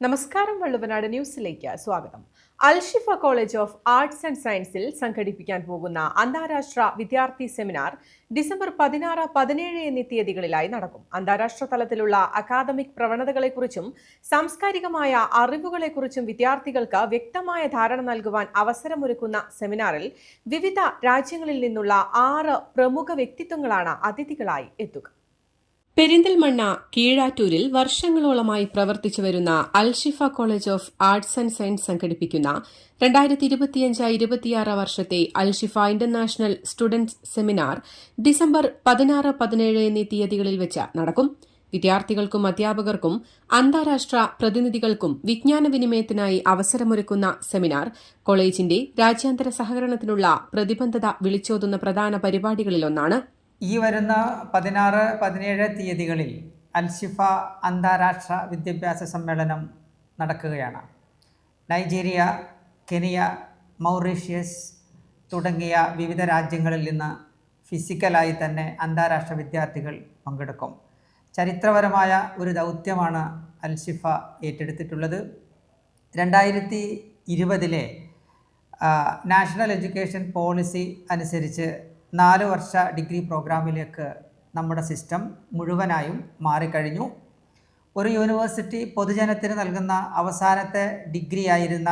നമസ്കാരം വള്ളുവനാട് ന്യൂസിലേക്ക് സ്വാഗതം. Alshifa college of arts and സയൻസിൽ സംഘടിപ്പിക്കാൻ പോകുന്ന അന്താരാഷ്ട്ര വിദ്യാർത്ഥി സെമിനാർ ഡിസംബർ പതിനാറ് പതിനേഴ് എന്നീ തീയതികളിലായി നടക്കും. അന്താരാഷ്ട്ര തലത്തിലുള്ള അക്കാദമിക് പ്രവണതകളെക്കുറിച്ചും സാംസ്കാരികമായ അറിവുകളെക്കുറിച്ചും വിദ്യാർത്ഥികൾക്ക് വ്യക്തമായ ധാരണ നൽകുവാൻ അവസരമൊരുക്കുന്ന സെമിനാറിൽ വിവിധ രാജ്യങ്ങളിൽ നിന്നുള്ള ആറ് പ്രമുഖ വ്യക്തിത്വങ്ങളാണ് അതിഥികളായി എത്തുക. പെരിന്തൽമണ്ണ കീഴാറ്റൂരിൽ വർഷങ്ങളോളമായി പ്രവർത്തിച്ചു വരുന്ന Alshifa college of arts and science സംഘടിപ്പിക്കുന്ന വർഷത്തെ Alshifa international student seminar December പതിനാറ് പതിനേഴ് എന്നീ തീയതികളിൽ വെച്ച് നടക്കും. വിദ്യാർത്ഥികൾക്കും അധ്യാപകർക്കും അന്താരാഷ്ട്ര പ്രതിനിധികൾക്കും വിജ്ഞാന വിനിമയത്തിനായി അവസരമൊരുക്കുന്ന സെമിനാർ കോളേജിന്റെ രാജ്യാന്തര സഹകരണത്തിനുള്ള പ്രതിബദ്ധത വിളിച്ചോതുന്ന പ്രധാന പരിപാടികളിലൊന്നാണ്. ഈ വരുന്ന പതിനാറ് പതിനേഴ് തീയതികളിൽ അൽഷിഫ അന്താരാഷ്ട്ര വിദ്യാഭ്യാസ സമ്മേളനം നടക്കുകയാണ്. നൈജീരിയ കെനിയ മൗറീഷ്യസ് തുടങ്ങിയ വിവിധ രാജ്യങ്ങളിൽ നിന്ന് ഫിസിക്കലായി തന്നെ അന്താരാഷ്ട്ര വിദ്യാർത്ഥികൾ പങ്കെടുക്കും. ചരിത്രപരമായ ഒരു ദൗത്യമാണ് അൽഷിഫ ഏറ്റെടുത്തിട്ടുള്ളത്. രണ്ടായിരത്തി ഇരുപതിലെ നാഷണൽ എഡ്യൂക്കേഷൻ പോളിസി അനുസരിച്ച് നാല് വർഷ ഡിഗ്രി പ്രോഗ്രാമിലേക്ക് നമ്മുടെ സിസ്റ്റം മുഴുവനായും മാറിക്കഴിഞ്ഞു. ഒരു യൂണിവേഴ്സിറ്റി പൊതുജനത്തിന് നൽകുന്ന അവസാനത്തെ ഡിഗ്രി ആയിരുന്ന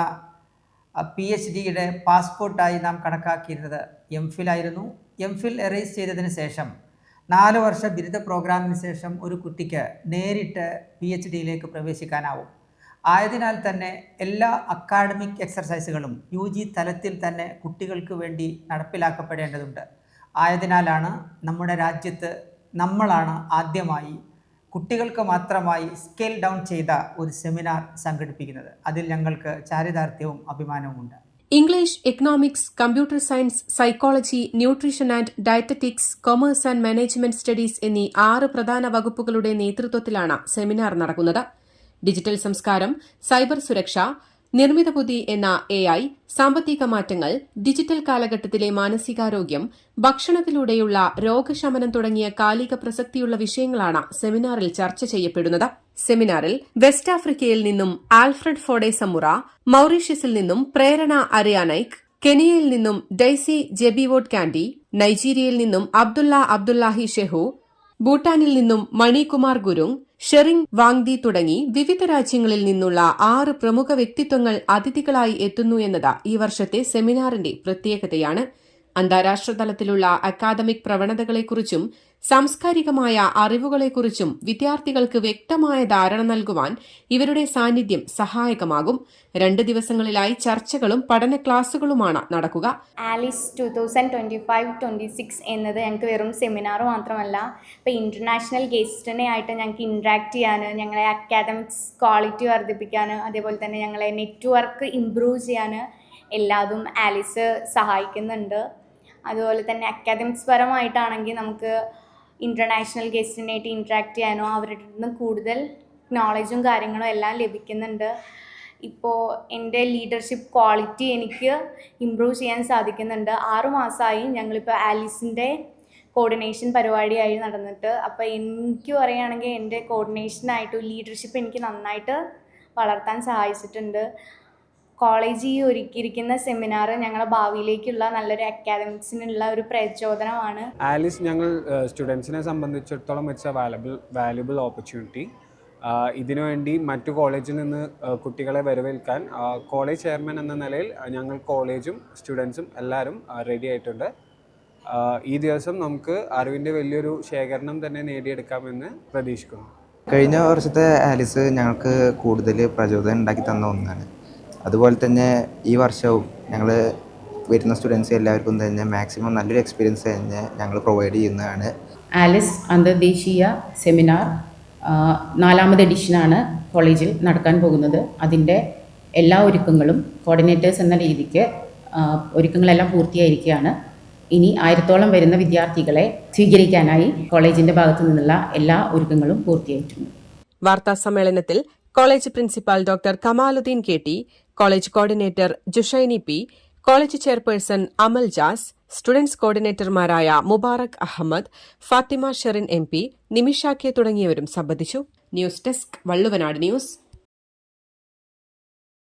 പി എച്ച് ഡിയുടെ പാസ്പോർട്ടായി നാം കണക്കാക്കിയിരുന്നത് എം ഫിലായിരുന്നു എം ഫിൽ എറേസ് ചെയ്തതിന് ശേഷം നാല് വർഷ ബിരുദ പ്രോഗ്രാമിന് ശേഷം ഒരു കുട്ടിക്ക് നേരിട്ട് പി എച്ച് ഡിയിലേക്ക് പ്രവേശിക്കാനാവും. ആയതിനാൽ തന്നെ എല്ലാ അക്കാഡമിക് എക്സർസൈസുകളും യു ജി തലത്തിൽ തന്നെ കുട്ടികൾക്ക് വേണ്ടി നടപ്പിലാക്കപ്പെടേണ്ടതുണ്ട്. ആയതിനാലാണ് നമ്മുടെ രാജ്യത്ത് നമ്മളാണ് ആദ്യമായി കുട്ടികൾക്ക് മാത്രമായി സ്കെയിൽ ഡൗൺ ചെയ്ത ഒരു സെമിനാർ സംഘടിപ്പിക്കുന്നത്. അതിൽ ഞങ്ങൾക്ക് ചാരിതാർത്ഥ്യവും അഭിമാനവുമുണ്ട് English economics computer science psychology nutrition and dietetics commerce and management studies എന്നീ ആറ് പ്രധാന വകുപ്പുകളുടെ നേതൃത്വത്തിലാണ് സെമിനാർ നടക്കുന്നത്. ഡിജിറ്റൽ സംസ്കാരം സൈബർ സുരക്ഷ നിർമ്മിത ബുദ്ധി എന്ന എ ഐ സാമ്പത്തിക മാറ്റങ്ങൾ ഡിജിറ്റൽ കാലഘട്ടത്തിലെ മാനസികാരോഗ്യം ഭക്ഷണത്തിലൂടെയുള്ള രോഗശമനം തുടങ്ങിയ കാലിക പ്രസക്തിയുള്ള വിഷയങ്ങളാണ് സെമിനാറിൽ ചർച്ച ചെയ്യപ്പെടുന്നത്. സെമിനാറിൽ വെസ്റ്റ് ആഫ്രിക്കയിൽ നിന്നും ആൽഫ്രഡ് ഫോഡെ സമുറ മൌറീഷ്യസിൽ നിന്നും പ്രേരണ അരിയാനൈക് കെനിയയിൽ നിന്നും ഡൈസി ജെബിവോഡ് കാൻഡി നൈജീരിയയിൽ നിന്നും അബ്ദുള്ള അബ്ദുല്ലാഹി ഷെഹു ഭൂട്ടാനിൽ നിന്നും മണികുമാർ ഗുരുങ് ഷെറിംഗ് വാങ്ദി തുടങ്ങി വിവിധ രാജ്യങ്ങളിൽ നിന്നുള്ള ആറ് പ്രമുഖ വ്യക്തിത്വങ്ങൾ അതിഥികളായി എത്തുന്നു എന്നത് ഈ വർഷത്തെ സെമിനാറിന്റെ പ്രത്യേകതയാണ്. അന്താരാഷ്ട്ര തലത്തിലുള്ള അക്കാദമിക് പ്രവണതകളെക്കുറിച്ചും സാംസ്കാരികമായ അറിവുകളെക്കുറിച്ചും വിദ്യാർത്ഥികൾക്ക് വ്യക്തമായ ധാരണ നൽകുവാൻ ഇവരുടെ സാന്നിധ്യം സഹായകമാകും. രണ്ട് ദിവസങ്ങളിലായി ചർച്ചകളും പഠന ക്ലാസുകളുമാണ് നടക്കുക. ALIS two thousand twenty five twenty six എന്നത് ഞങ്ങൾക്ക് വെറും സെമിനാർ മാത്രമല്ല. ഇപ്പോൾ ഇന്റർനാഷണൽ ഗസ്റ്റിനെ ആയിട്ട് ഞങ്ങൾക്ക് ഇൻട്രാക്ട് ചെയ്യാൻ ഞങ്ങളെ അക്കാദമിക്സ് ക്വാളിറ്റി വർദ്ധിപ്പിക്കാൻ അതേപോലെ തന്നെ ഞങ്ങളെ നെറ്റ്വർക്ക് ഇമ്പ്രൂവ് ചെയ്യാൻ എല്ലാതും ആലിസ് സഹായിക്കുന്നുണ്ട്. അതുപോലെ തന്നെ അക്കാദമിക്സ് പരമായിട്ടാണെങ്കിൽ നമുക്ക് ഇന്റർനാഷണൽ ഗസ്റ്റിനായിട്ട് ഇൻട്രാക്ട് ചെയ്യാനോ അവരുടെ നിന്ന് കൂടുതൽ നോളജും കാര്യങ്ങളും എല്ലാം ലഭിക്കുന്നുണ്ട്. ഇപ്പോൾ എന്റെ ലീഡർഷിപ്പ് ക്വാളിറ്റി എനിക്ക് ഇമ്പ്രൂവ് ചെയ്യാൻ സാധിക്കുന്നുണ്ട്. ആറുമാസമായി ഞങ്ങളിപ്പോൾ ആലീസിന്റെ കോർഡിനേഷൻ പരിപാടിയായി നടന്നിട്ട്. അപ്പോൾ എനിക്ക് പറയുകയാണെങ്കിൽ എന്റെ കോർഡിനേഷനായിട്ടും ലീഡർഷിപ്പ് എനിക്ക് നന്നായിട്ട് വളർത്താൻ സഹായിച്ചിട്ടുണ്ട്. കോളേജ് ഈ ഒരുക്കിയിരിക്കുന്ന സെമിനാർ ഞങ്ങളുടെ ഭാവിയിലേക്കുള്ള നല്ലൊരു അക്കാദമിക്സിനുള്ള ഒരു പ്രചോദനമാണ്. ആലിസ് ഞങ്ങൾ സ്റ്റുഡൻസിനെ സംബന്ധിച്ചിടത്തോളം it's a valuable valuable opportunity ഇതിനുവേണ്ടി മറ്റു കോളേജിൽ നിന്ന് കുട്ടികളെ വരവേൽക്കാൻ കോളേജ് ചെയർമാൻ എന്ന നിലയിൽ ഞങ്ങൾ കോളേജും സ്റ്റുഡൻസും എല്ലാവരും റെഡി ആയിട്ടുണ്ട്. ഈ ദിവസം നമുക്ക് അറിവിന്റെ വലിയൊരു ശേഖരണം തന്നെ നേടിയെടുക്കാമെന്ന് പ്രതീക്ഷിക്കുന്നു. കഴിഞ്ഞ വർഷത്തെ ആലിസ് ഞങ്ങൾക്ക് കൂടുതൽ പ്രചോദനം ഉണ്ടാക്കി തന്ന ഒന്നാണ്. അതുപോലെ തന്നെ ഈ വർഷവും ഞങ്ങൾ വരുന്ന സ്റ്റുഡൻസ് എല്ലാവർക്കും തന്നെ മാക്സിമം നല്ലൊരു എക്സ്പീരിയൻസ് തന്നെ ഞങ്ങൾ പ്രൊവൈഡ് ചെയ്യുന്നതാണ്. ആലിസ് അന്തർദേശീയ സെമിനാർ നാലാമത് എഡിഷനാണ് കോളേജിൽ നടക്കാൻ പോകുന്നത്. അതിന്റെ എല്ലാ ഒരുക്കങ്ങളും കോർഡിനേറ്റേഴ്സ് എന്ന രീതിക്ക് ഒരുക്കങ്ങളെല്ലാം പൂർത്തിയായിരിക്കുകയാണ്. ഇനി ആയിരത്തോളം വരുന്ന വിദ്യാർത്ഥികളെ സ്വീകരിക്കാനായി കോളേജിന്റെ ഭാഗത്തു നിന്നുള്ള എല്ലാ ഒരുക്കങ്ങളും പൂർത്തിയായിട്ടുണ്ട്. വാർത്താ സമ്മേളനത്തിൽ college principal doctor Kamaluddin K T college coordinator Jushaini P college chairperson Amal Jas students കോർഡിനേറ്റർമാരായ Mubarak Ahmed Fathima Sherin M P Nimisha തുടങ്ങിയവരും സംബന്ധിച്ചു. News desk Valluvanad news.